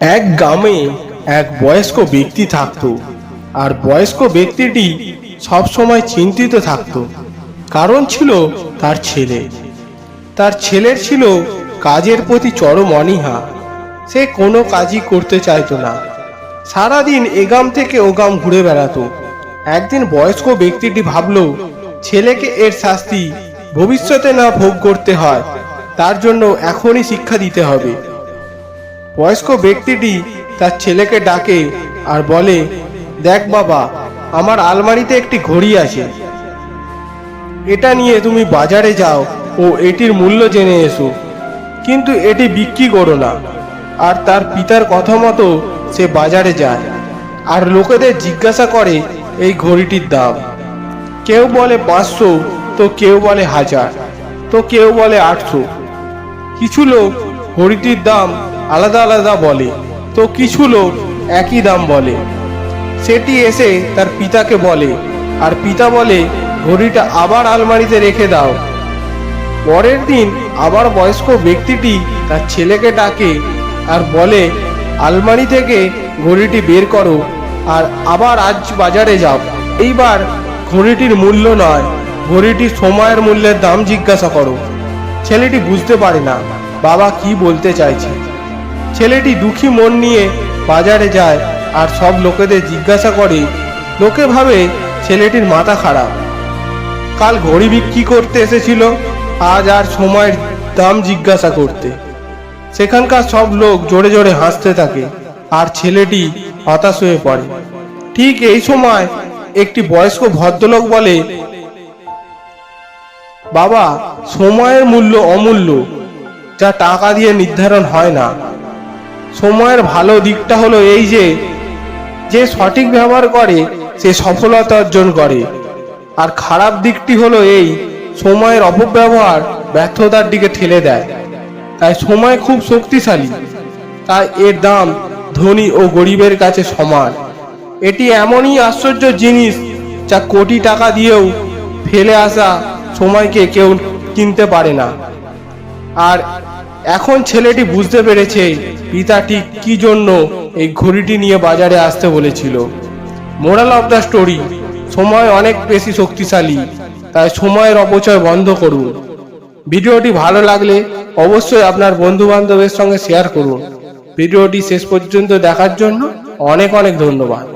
এক গ্রামে এক বয়স্ক ব্যক্তি থাকতো আর বয়স্ক ব্যক্তিটি সবসময় চিন্তিত থাকতো। কারণ ছিল তার ছেলে। তার ছেলের ছিল কাজের প্রতি চরম অনীহা। সে কোনো কাজই করতে চাইতো না। সারাদিন এগাম থেকে ওগাম ঘুরে বেড়াতো। একদিন বয়স্ক ব্যক্তিটি ভাবলো, ছেলেকে এর শাস্তি ভবিষ্যতে না ভোগ করতে হয়। তার জন্য এখনই শিক্ষা দিতে হবে। বয়স্ক ব্যক্তিটি তার ছেলেকে ডাকে আর বলে, দেখ বাবা, আমার আলমারিতে একটি ঘড়ি আছে। এটা নিয়ে তুমি বাজারে যাও ও এটির মূল্য জেনে এসো। কিন্তু এটি বিক্রি করো না। আর তার পিতার কথা মতো সে বাজারে যায় আর লোকেদের জিজ্ঞাসা করে এই ঘড়িটির দাম। কেউ বলে পাঁচশো, তো কেউ বলে হাজার, তো কেউ বলে আটশো। কিছু লোক ঘড়িটির দাম আলাদা আলাদা বলে। তো কিছু লোক একই দাম বলে। সেটি এসে তার পিতাকে বলে, আর পিতা বলে, ঘড়িটা আবার আলমারিতে রেখে দাও। পরের দিন আবার বয়স্ক ব্যক্তিটি তার ছেলেকে ডাকে আর বলে, আলমারি থেকে ঘড়িটি বের করো আর আবার আজ বাজারে যাও। এইবার ঘড়িটির মূল্য নয় ঘড়িটির সময়ের মূল্যের দাম জিজ্ঞাসা করো। ছেলেটি বুঝতে পারে না, বাবা কি বলতে চাইছে? ছেলেটি দুঃখী মন নিয়ে বাজারে যায় আর সব লোকেদের জিজ্ঞাসা করে, লোকে ভাবে ছেলেটির মাথা খারাপ। কাল ঘড়ি বিক্রি করতে এসেছিল, আজ আর সময়ের দাম জিজ্ঞাসা করতে। সেখানকার সব লোক জোরে জোরে হাসতে থাকে আর ছেলেটি হতাশ হয়ে পড়ে। ঠিক এই সময় একটি বয়স্ক ভদ্রলোক বলে, বাবা, সময়ের মূল্য অমূল্য, যা টাকা দিয়ে নির্ধারণ হয় না। সময়ের ভালো দিকটা হলো এই যে যে সঠিক ব্যবহার করে, সে সফলতা অর্জন করে। আর খারাপ দিকটি হলো এই, সময়ের অপব্যবহার ব্যর্থতার দিকে ঠেলে দেয়। তাই সময় খুব শক্তিশালী। তাই এর দাম ধনী ও গরিবের কাছে সমান। এটি এমনই আশ্চর্য জিনিস যা কোটি টাকা দিয়েও ফেলে আসা সময়কে কেউ কিনতে পারে না। আর এখন ছেলেটি বুঝতে পেরেছে পিতা ঠিক কি জন্য এই ঘড়িটি নিয়ে বাজারে আসতে বলেছিল? মোরাল অফ দ্য স্টোরি সময় অনেক বেশি শক্তিশালী, তাই সময়ের অপচয় বন্ধ করুন। ভিডিওটি ভালো লাগলে অবশ্যই আপনার বন্ধু বান্ধবের সঙ্গে শেয়ার করুন। ভিডিওটি শেষ পর্যন্ত দেখার জন্য অনেক অনেক ধন্যবাদ।